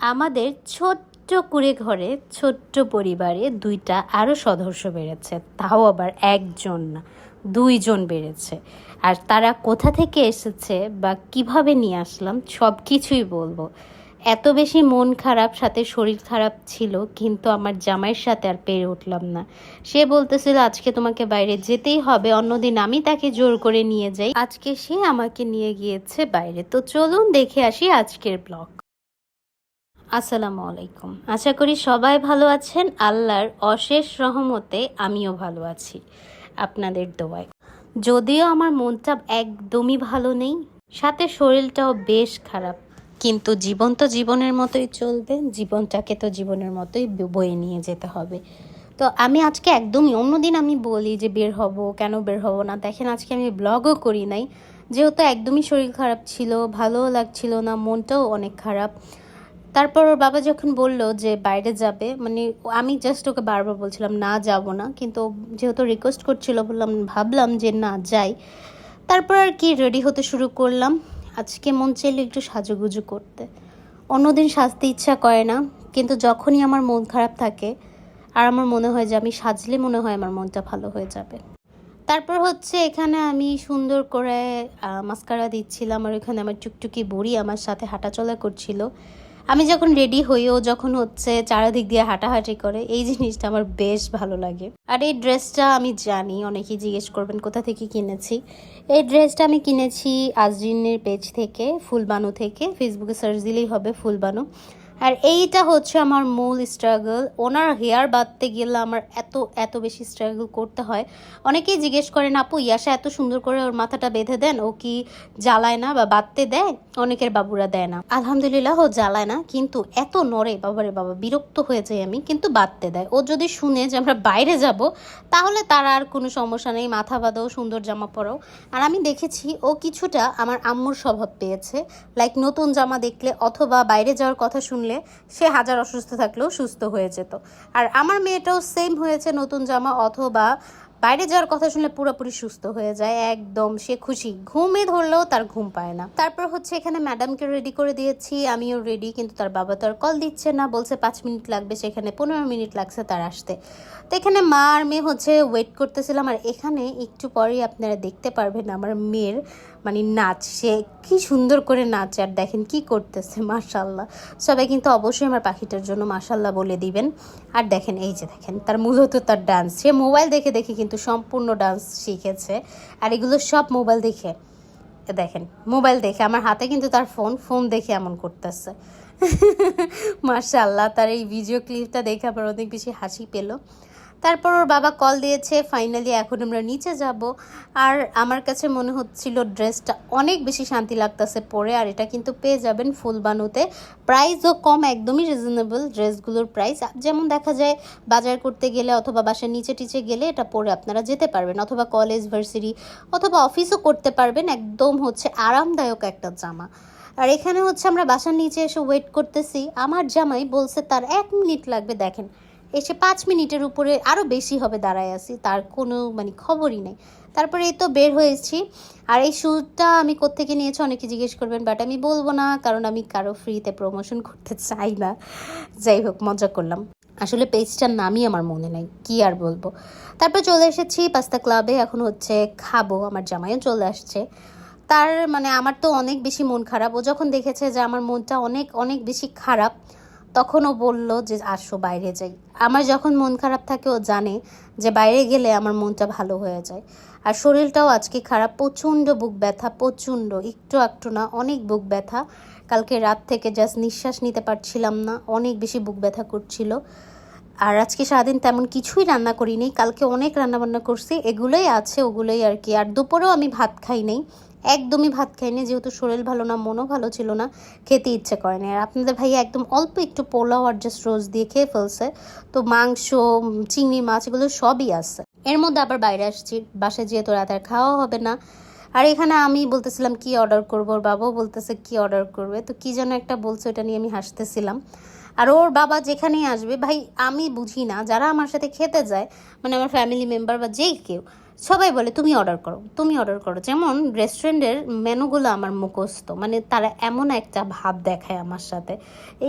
আমাদের ছোট্ট কুড়ে ঘরে, ছোট্ট পরিবারে দুইটা আরও সদস্য বেড়েছে। তাও আবার একজন না, দুইজন বেড়েছে। আর তারা কোথা থেকে এসেছে বা কীভাবে নিয়ে আসলাম সব কিছুই বলব। এত বেশি মন খারাপ, সাথে শরীর খারাপ ছিল, কিন্তু আমার জামাইয়ের সাথে আর পেরে উঠলাম না। সে বলতেছিল, আজকে তোমাকে বাইরে যেতেই হবে, অন্যদিন আমি তাকে জোর করে নিয়ে যাই। আজকে সে আমাকে নিয়ে গিয়েছে বাইরে। তো চলুন দেখে আসি আজকের ব্লগ। আসসালামু আলাইকুম। আশা করি সবাই ভালো আছেন। আল্লাহর অশেষ রহমতে আমিও ভালো আছি। আপনাদের দোয়ায়। যদিও আমার মনটা একদমই ভালো নেই, সাথে শরীরটাও বেশ খারাপ। কিন্তু জীবন তো জীবনের মতোই চলবে, জীবনটাকে তো জীবনের মতোই বয়ে নিয়ে যেতে হবে। তো আমি আজকে একদমই অন্যদিন আমি বলি যে বের হব, কেন বের হব না? দেখেন, আজকে আমি ব্লগও করি নাই। যেহেতু একদমই শরীর খারাপ ছিল, ভালোও লাগছিল না, মনটাও অনেক খারাপ। তারপর ওর বাবা যখন বলল যে বাইরে যাবে মানে আমি জাস্ট ওকে বারবার বলছিলাম, না, যাব না। কিন্তু যেহেতু রিকোয়েস্ট করছিল, বললাম, ভাবলাম যে না, যাই। তারপর আর কি রেডি হতে শুরু করলাম। আজকে মন চাইলো একটু সাজুগুজু করতে। অন্যদিন সাজতে ইচ্ছা করে না, কিন্তু যখনই আমার মন খারাপ থাকে, আর আমার মনে হয় যে আমি সাজলে মনে হয় আমার মনটা ভালো হয়ে যাবে। তারপর হচ্ছে এখানে আমি সুন্দর করে মাস্কারা দিচ্ছিলাম, আর এখানে আমার টুকটুকি বুড়ি আমার সাথে হাঁটাচলা করছিল। আমি যখন রেডি হই, ও যখন হচ্ছে চারিদিক দিয়ে হাঁটাহাঁটি করে, এই জিনিসটা আমার বেশ ভালো লাগে। আর এই ড্রেসটা আমি জানি, অনেকেই জিজ্ঞেস করবেন কোথা থেকে কিনেছি। এই ড্রেসটা আমি কিনেছি আজরিনের পেজ থেকে, ফুলবানু থেকে। ফেসবুকে সার্চ দিলেই হবে ফুলবানু। আর এইটা হচ্ছে আমার মূল স্ট্রাগল ওনার হেয়ার বাঁধতে গেলে আমার এত এত বেশি স্ট্রাগল করতে হয়। অনেকেই জিজ্ঞেস করেন, আপু, ইয়াসা এত সুন্দর করে ওর মাথাটা বেঁধে দেন, ও কি জ্বালায় না বা বাঁধতে দেয়? অনেকের বাবুরা দেয় না। আলহামদুলিল্লাহ, ও জ্বালায় না, কিন্তু এত নড়ে, বাবারে বাবা, বিরক্ত হয়ে যাই আমি, কিন্তু বাঁধতে দেয়। ও যদি শুনে যে আমরা বাইরে যাব, তাহলে তার আর কোনো সমস্যা নেই, মাথা বাঁধাও, সুন্দর জামা পরাও। আর আমি দেখেছি, ও কিছুটা আমার আম্মুর স্বভাব পেয়েছে। লাইক নতুন জামা দেখলে অথবা বাইরে যাওয়ার কথা শুনলে সে হাজার অসুস্থ থাকলেও সুস্থ হয়ে যেত। আর আমার মেয়েটাও সেম হয়েছে নতুন জামা অথবা বাইরে যাওয়ার কথা শুনলে পুরোপুরি সুস্থ হয়ে যায়, একদম। সে খুশি। ঘুমে ধরলেও তার ঘুম পায় না। তারপর হচ্ছে এখানে ম্যাডামকে রেডি করে দিয়েছি। আমিও রেডি কিন্তু তার বাবা তো আর কল দিচ্ছে না। বলছে পাঁচ মিনিট লাগবে, সেখানে পনেরো মিনিট লাগছে তার আসতে। তো এখানে মা আর মেয়ে হচ্ছে ওয়েট করতেছিলাম। আর এখানে একটু পরেই আপনারা দেখতে পারবেন আমার মেয়ের মানে নাচ। সে কি সুন্দর করে নাচ। আর দেখেন কি করতেছে মাশাল্লাহ সবাই কিন্তু অবশ্যই আমার পাখিটার জন্য মাশাল্লাহ বলে দিবেন। আর দেখেন, এই যে দেখেন, তার মূলত তার ডান্স সে মোবাইল দেখে দেখে কিন্তু সম্পূর্ণ ডান্স শিখেছে। আর এগুলো সব মোবাইল দেখে, দেখেন মোবাইল দেখে, আমার হাতে কিন্তু তার ফোন ফোন দেখে এমন করতেছে। মার্শাল্লাহ তার এই ভিডিও ক্লিপটা দেখে আবার অনেক বেশি হাসি পেল। তারপর ওর বাবা কল দিয়েছে ফাইনালি এখন আমরা নিচে যাব। আর আমার কাছে মনে হচ্ছিল ড্রেসটা অনেক বেশি শান্তি লাগতেছে পরে, আর এটা কিন্তু পেয়ে যাবেন ফুলবানুতে। প্রাইসও কম, একদমই রিজনেবল ড্রেসগুলোর প্রাইস যেমন দেখা যায়, বাজার করতে গেলে অথবা বাসার নিচে টিচে গেলে এটা পরে আপনারা যেতে পারবেন, অথবা কলেজ ভার্সিটি অথবা অফিসও করতে পারবেন। একদম হচ্ছে আরামদায়ক একটা জামা। আর এখানে হচ্ছে আমরা বাসার নিচে এসে ওয়েট করতেছি। আমার জামাই বলছে, তার এক মিনিট লাগবে, দেখেন। এসে পাঁচ মিনিটের উপরে আরও বেশি হবে দাঁড়ায় আছি, তার কোনো মানে খবরই নেই। তারপরে এই তো বের হয়েছি, আর এই শ্যুটটা আমি কোত্থেকে নিয়েছি অনেকে জিজ্ঞেস করবেন বাট আমি বলব না, কারণ আমি কারও ফ্রিতে প্রমোশন করতে চাই না। যাই হোক, মজা করলাম। আসলে পেজটার নামই আমার মনে নেই, কি আর বলব। তারপর চলে এসেছি পাস্তা ক্লাবে এখন হচ্ছে খাব, আমার জামাইও চলে আসছে। তার মানে আমার তো অনেক বেশি মন খারাপ, ও যখন দেখেছে যে আমার মনটা অনেক অনেক বেশি খারাপ তখন ও বলল যে, আসো বাইরে যাই। আমার যখন মন খারাপ থাকে, ও জানে যে, বাইরে গেলে আমার মনটা ভালো হয়ে যায়। আর শরীরটাও আজকে খারাপ, প্রচণ্ড বুক ব্যথা, প্রচণ্ড, একটু একটু না, অনেক বুক ব্যথা। কালকে রাত থেকে জাস্ট নিঃশ্বাস নিতে পারছিলাম না, অনেক বেশি বুক ব্যথা করছিল। আর আজকে সারাদিন তেমন কিছুই রান্না করিনি, কালকে অনেক রান্নাবান্না করছি, এগুলোই আছে, ওগুলোই আর কি। আর দুপুরেও আমি ভাত খাই নাই। একদমই ভাত খাইনি, যেহেতু শরীর ভালো না, মনও ভালো ছিল না, খেতে ইচ্ছে করেনি আর আপনাদের ভাইয়া একদম অল্প একটু পোলাও আর জাস্ট রোজ দিয়ে খেয়ে ফেলছে। তো মাংস চিংড়ি মাছ, এগুলো সবই আছে। এর মধ্যে আবার বাইরে আসছি, বাসায় যেহেতু রাত আর খাওয়া হবে না। আর এখানে আমি বলতেছিলাম, কি অর্ডার করব? ওর বাবাও বলতেছে, কি অর্ডার করবে? তো কি যেন একটা বলছে ওটা নিয়ে আমি হাসতেছিলাম। আর ওর বাবা যেখানেই আসবে, ভাই, আমি বুঝি না, যারা আমার সাথে খেতে যায় মানে আমার ফ্যামিলি মেম্বার বা যেই কেউ সবাই বলে, তুমি অর্ডার করো, তুমি অর্ডার করো। যেমন রেস্টুরেন্টের মেনুগুলো আমার মুখস্থ মানে তারা এমন একটা ভাব দেখায় আমার সাথে।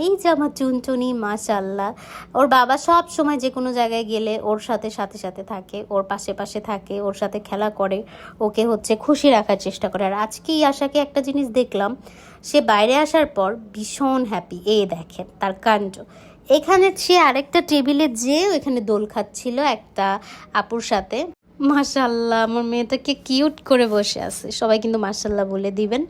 এই যে আমার চুনচুনি মাশাল্লাহ ওর বাবা সব সময় যে কোনো জায়গায় গেলে ওর সাথে সাথে সাথে থাকে, ওর পাশে পাশে থাকে, ওর সাথে খেলা করে, ওকে হচ্ছে খুশি রাখার চেষ্টা করে। আর আজকেই আশাকে একটা জিনিস দেখলাম, সে বাইরে আসার পর ভীষণ হ্যাপি এ দেখেন, তার কাণ্ড। এখানে সে আরেকটা টেবিলে যেয়ে এখানে দোল খাচ্ছিল একটা আপুর সাথে। মাশাল্লাহ আমার মেয়েটাকে কিউট করে বসে আছে। সবাই কিন্তু মাশাল্লাহ বলে দিবেন।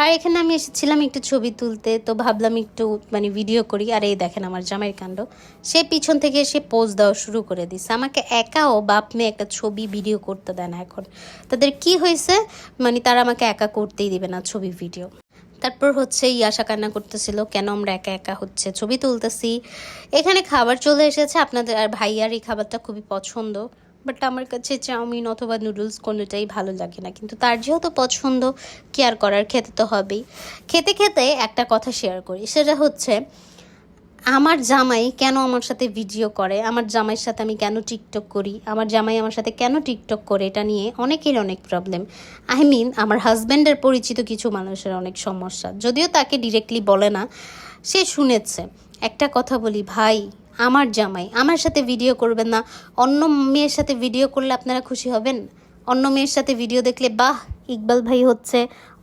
আর এখানে আমি এসেছিলাম একটু ছবি তুলতে, তো ভাবলাম একটু মানে ভিডিও করি। আর এই দেখেন আমার জামাইয়ের কাণ্ড। সে পিছন থেকে এসে পোজ দেওয়া শুরু করে দিছে। আমাকে একাও বাপ মেয়ে একটা ছবি ভিডিও করতে দেয় না এখন। তাদের কি হয়েছে? মানে তারা আমাকে একা করতেই দিবে না ছবি ভিডিও তারপর হচ্ছে ইয়াশা কান্না করতেছিল, কেন আমরা একা একা হচ্ছে ছবি তুলতেছি? এখানে খাবার চলে এসেছে। আপনাদের আর ভাইয়ার এই খাবারটা খুবই পছন্দ। বাট আমার কাছে চাউমিন অথবা নুডলস কোনোটাই ভালো লাগে না। কিন্তু তার যেহেতু পছন্দ কেয়ার করার খেতে তো হবেই। খেতে খেতে একটা কথা শেয়ার করি। সেটা হচ্ছে, আমার জামাই কেন আমার সাথে ভিডিও করে? আমার জামাইয়ের সাথে আমি কেন টিকটক করি? আমার জামাই আমার সাথে কেন টিকটক করে? এটা নিয়ে অনেকের অনেক প্রবলেম আই মিন আমার হাজব্যান্ডের পরিচিত কিছু মানুষের অনেক সমস্যা। যদিও তাকে ডিরেক্টলি বলে না, সে শুনেছে। একটা কথা বলি, ভাই আমার জামাই। আমার সাথে ভিডিও করবেন না। অন্য মেয়ের সাথে ভিডিও করলে আপনারা খুশি হবেন? অন্য মেয়ের সাথে ভিডিও দেখলে, বাহ, ইকবাল ভাই হচ্ছে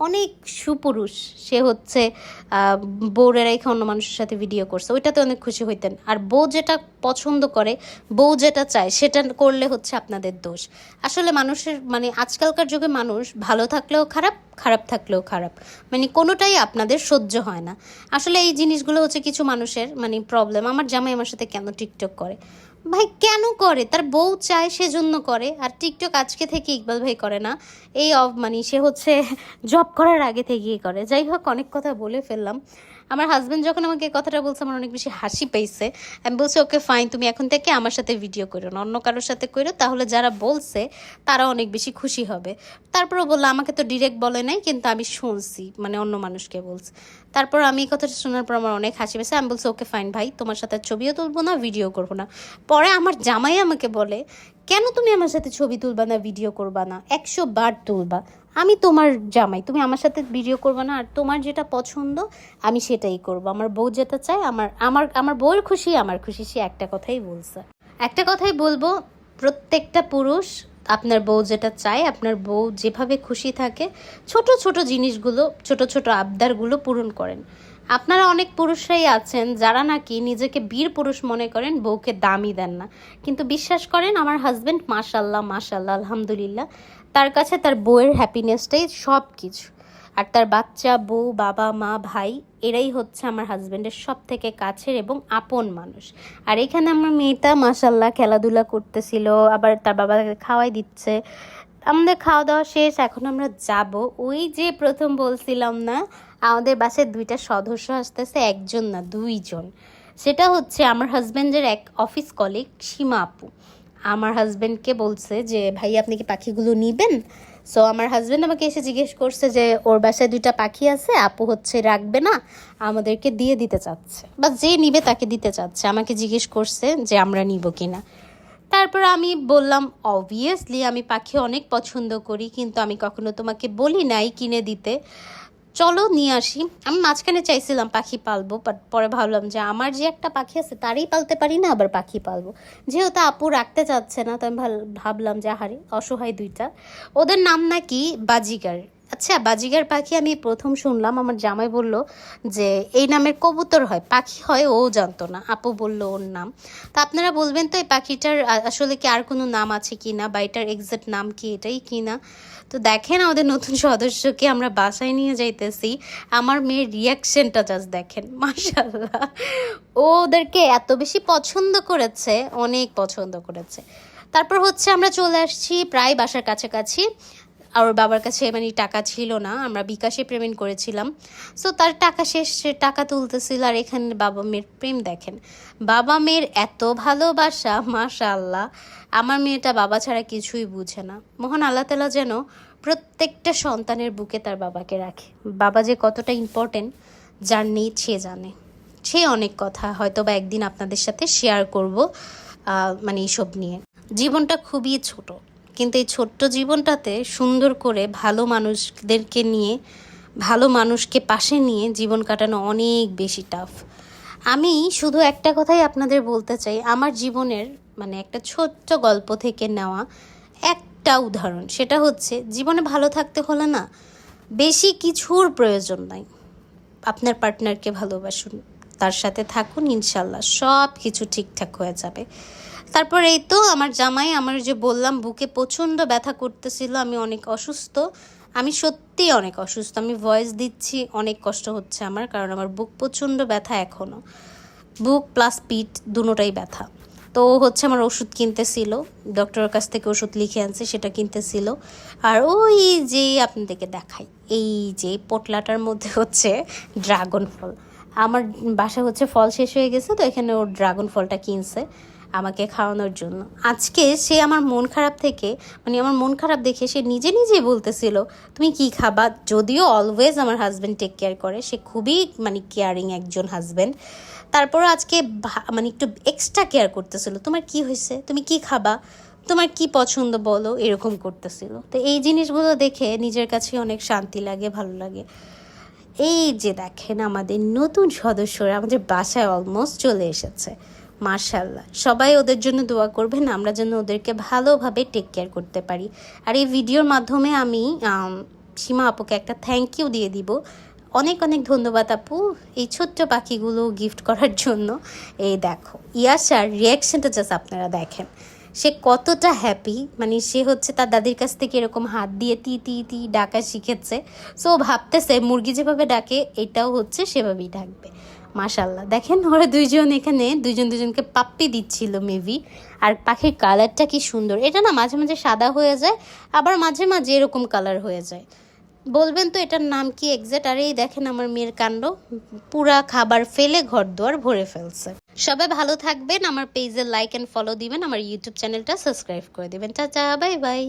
অনেক সুপুরুষ। সে হচ্ছে বউরে রেখে অন্য মানুষের সাথে ভিডিও করছে। ওইটাতে অনেক খুশি হইতেন। আর বউ যেটা পছন্দ করে, বউ যেটা চায়, সেটা করলে হচ্ছে আপনাদের দোষ। আসলে মানুষের মানে আজকালকার যুগে মানুষ ভালো থাকলেও খারাপ খারাপ থাকলেও খারাপ। মানে কোনোটাই আপনাদের সহ্য হয় না। আসলে এই জিনিসগুলো হচ্ছে কিছু মানুষের মানে প্রবলেম আমার জামাই আমার সাথে কেন টিকটক করে? ভাই, কেন করে? তার বউ চায় সেজন্য করে। আর টিকটক আজকে থেকে ইকবাল ভাই করে না। এই অফ মানে সে হচ্ছে জব করার আগে থেকেই করে। যাই হোক, অনেক কথা বলে ফেললাম। আমার হাজব্যান্ড যখন আমাকে কথাটা বলছে, আমার অনেক বেশি হাসি পেয়েছে আমি বলছি ওকে ফাইন তুমি এখন থেকে আমার সাথে ভিডিও করো না, অন্য কারোর সাথে করো, তাহলে যারা বলছে, তারা অনেক বেশি খুশি হবে। তারপরও বলল, আমাকে তো ডিরেক্ট বলে নাই, কিন্তু আমি শুনছি। মানে অন্য মানুষকে বলছে। তারপর আমি এই কথাটা শোনার পর আমার অনেক হাসি পেয়েছে আমি বলছি ওকে ফাইন ভাই, তোমার সাথে ছবিও তুলবো না ভিডিও করব না। পরে আমার জামাই আমাকে বলে, কেন তুমি আমার সাথে ছবি তুলবা না ভিডিও করবা না? একশো বার তুলবা। আমি তোমার জামাই, তুমি আমার সাথে ভিডিও করবে না, আর তোমার যেটা পছন্দ, আমি সেটাই করব। আমার বউ যেটা চায়, আমার আমার আমার বউয়ের খুশি, আমার খুশি, সে একটা কথাই বলছে। একটা কথাই বলব, প্রত্যেকটা পুরুষ আপনার বউ যেটা চায়, আপনার বউ যেভাবে খুশি থাকে, ছোট ছোট জিনিসগুলো, ছোট ছোট আবদারগুলো পূরণ করেন। আপনারা অনেক পুরুষরাই আছেন, যারা নাকি নিজেকে বীর পুরুষ মনে করেন, বউকে দামই দেন না। কিন্তু বিশ্বাস করেন, আমার হাজব্যান্ড মাশাল্লাহ মাশাল্লাহ আলহামদুলিল্লাহ তার কাছে তার বউয়ের হ্যাপিনেসটাই সব কিছু আর তার বাচ্চা, বউ, বাবা, মা, ভাই, এরাই হচ্ছে আমার হাজব্যান্ডের সব থেকে কাছের এবং আপন মানুষ। আর এখানে আমার মেয়েটা মাসাল্লাহ খেলাধুলা করতেছিল, আবার তার বাবাকে খাওয়াই দিচ্ছে। আমাদের খাওয়া দাওয়া শেষ, এখন আমরা যাব। ওই যে প্রথম বলছিলাম না, আমাদের বাসায় দুইটা সদস্য আসতেছে, একজন না দুইজন। সেটা হচ্ছে আমার হাজব্যান্ডের এক অফিস কলিগ সীমা আপু। আমার হাজব্যান্ডকে বলছে যে, ভাই, আপনি কি পাখিগুলো নিবেন? সো আমার হাজব্যান্ড আমাকে এসে জিজ্ঞেস করছে যে, ওর বাসায় দুইটা পাখি আছে, আপু হচ্ছে রাখবে না, আমাদেরকে দিয়ে দিতে চাচ্ছে। বা যে নিবে তাকে দিতে চাচ্ছে। আমাকে জিজ্ঞেস করছে যে, আমরা নিব কিনা? তারপর আমি বললাম অবভিয়াসলি আমি পাখি অনেক পছন্দ করি, কিন্তু আমি কখনো তোমাকে বলি নাই কিনে দিতে। চলো নিয়ে আসি। আমি মাঝখানে চাইছিলাম পাখি পালবো বাট পরে ভাবলাম যে আমার যে একটা পাখি আছে তারই পালতে পারি না, আবার পাখি পালবো। যেহেতু আপু রাখতে চাচ্ছে না তো আমি ভাবলাম যে হারি, অসহায় দুইটা। ওদের নাম নাকি বাজিগার। আচ্ছা বাজিগার পাখি আমি প্রথম শুনলাম, আমার জামাই বলল যে এই নামের কবুতর হয়, পাখি হয়, ও জানতো না, আপু বলল ওর নাম। তা আপনারা বলবেন তো এই পাখিটার আসলে কি আর কোনো নাম আছে কি না, বা এটার এক্সাক্ট নাম কি, এটাই কি না? তো দেখেন আমাদের নতুন সদস্যকে আমরা বাসায় নিয়ে যাইতেছি, আমার মেয়ের রিয়াকশনটা জাস্ট দেখেন মাশাল্লাহ ও ওদেরকে এত বেশি পছন্দ করেছে, অনেক পছন্দ করেছে। তারপর হচ্ছে আমরা চলে আসছি প্রায় বাসার কাছাকাছি। আর ওর বাবার কাছে মানে টাকা ছিল না, আমরা বিকাশে পেমেন্ট করেছিলাম। সো তার টাকা শেষ, সে টাকা তুলতেছিল আর এখানে বাবা মেয়ের প্রেম দেখেন। বাবা মেয়ের এত ভালোবাসা মাশাল্লাহ আমার মেয়েটা বাবা ছাড়া কিছুই বুঝে না। মহান আল্লাহ তালা যেন প্রত্যেকটা সন্তানের বুকে তার বাবাকে রাখে। বাবা যে কতটা ইম্পর্টেন্ট যার নেই সে জানে। সে অনেক কথা হয়তো বা একদিন আপনাদের সাথে শেয়ার করব মানে এইসব নিয়ে। জীবনটা খুবই ছোট। কিন্তু এই ছোট্ট জীবনটাতে সুন্দর করে ভালো মানুষদেরকে নিয়ে, ভালো মানুষকে পাশে নিয়ে জীবন কাটানো অনেক বেশি টাফ আমি শুধু একটা কথাই আপনাদের বলতে চাই, আমার জীবনের মানে একটা ছোট্ট গল্প থেকে নেওয়া একটা উদাহরণ। সেটা হচ্ছে, জীবনে ভালো থাকতে হলে না বেশি কিছুর প্রয়োজন নাই। আপনার পার্টনারকে ভালোবাসুন, তার সাথে থাকুন, ইনশাল্লাহ সব কিছু ঠিকঠাক হয়ে যাবে। তারপর এই তো আমার জামাই, আমার যে বললাম বুকে প্রচণ্ড ব্যথা করতেছিল, আমি অনেক অসুস্থ। আমি সত্যিই অনেক অসুস্থ। আমি ভয়েস দিচ্ছি, অনেক কষ্ট হচ্ছে আমার, কারণ আমার বুক প্রচণ্ড ব্যথা এখনও বুক প্লাস পিঠ দুটোটাই ব্যথা। তো ও হচ্ছে আমার ওষুধ কিনতেছিল ডক্টরের কাছ থেকে ওষুধ লিখে আনছে, সেটা কিনতেছিল। আর ওই যে আপনাদেরকে দেখাই, এই যে পোটলাটার মধ্যে হচ্ছে ড্রাগন ফল। আমার বাসা হচ্ছে ফল শেষ হয়ে গেছে, তো এখানে ওর ড্রাগন ফলটা কিনছে। আমাকে খাওয়ানোর জন্য। আজকে সে আমার মন খারাপ থেকে মানে আমার মন খারাপ দেখে সে নিজে নিজেই বলতেছিল, তুমি কি খাবা? যদিও অলওয়েজ আমার হাজব্যান্ড টেক কেয়ার করে। সে খুবই মানে কেয়ারিং একজন হাজব্যান্ড তারপর আজকে মানে একটু এক্সট্রা কেয়ার করতেছিল। তোমার কি হয়েছে? তুমি কি খাবা? তোমার কি পছন্দ বলো? এরকম করতেছিল। তো এই জিনিসগুলো দেখে নিজের কাছে অনেক শান্তি লাগে, ভালো লাগে। এই যে দেখেন, আমাদের নতুন সদস্যরা আমাদের বাসায় অলমোস্ট চলে এসেছে। মার্শাল্লাহ সবাই ওদের জন্য দোয়া করবেন, আমরা যেন ওদেরকে ভালোভাবে টেক কেয়ার করতে পারি। আর এই ভিডিওর মাধ্যমে আমি সীমা আপুকে একটা থ্যাংক ইউ দিয়ে দিব। অনেক অনেক ধন্যবাদ আপু, এই ছোট্ট পাখিগুলো গিফট করার জন্য। এই দেখো, ইয়াসার রিয়াকশনটা জাস্ট আপনারা দেখেন। সে কতটা হ্যাপি মানে সে হচ্ছে তার দাদির কাছ থেকে এরকম হাত দিয়ে তি তি তি ডাকা শিখেছে। সো ভাবতেছে, মুরগি যেভাবে ডাকে, এটাও হচ্ছে সেভাবেই ডাকবে। মাশাল্লাহ দেখেন, ওরা দুইজন এখানে, দুইজন দুজনকে পাপ্পি দিচ্ছিল, মেবি। আর পাখির কালারটা কি সুন্দর। এটা না মাঝে মাঝে সাদা হয়ে যায়, আবার মাঝে মাঝে এরকম কালার হয়ে যায়। বলবেন তো এটার নাম কি এক্সাক্ট আর এই দেখেন আমার মেয়ের কাণ্ড। পুরা খাবার ফেলে ঘর দুয়ার ভরে ফেলছে। সবাই ভালো থাকবেন। আমার পেজে লাইক অ্যান্ড ফলো দিবেন। আমার ইউটিউব চ্যানেলটা সাবস্ক্রাইব করে দিবেন। চাচা বাই বাই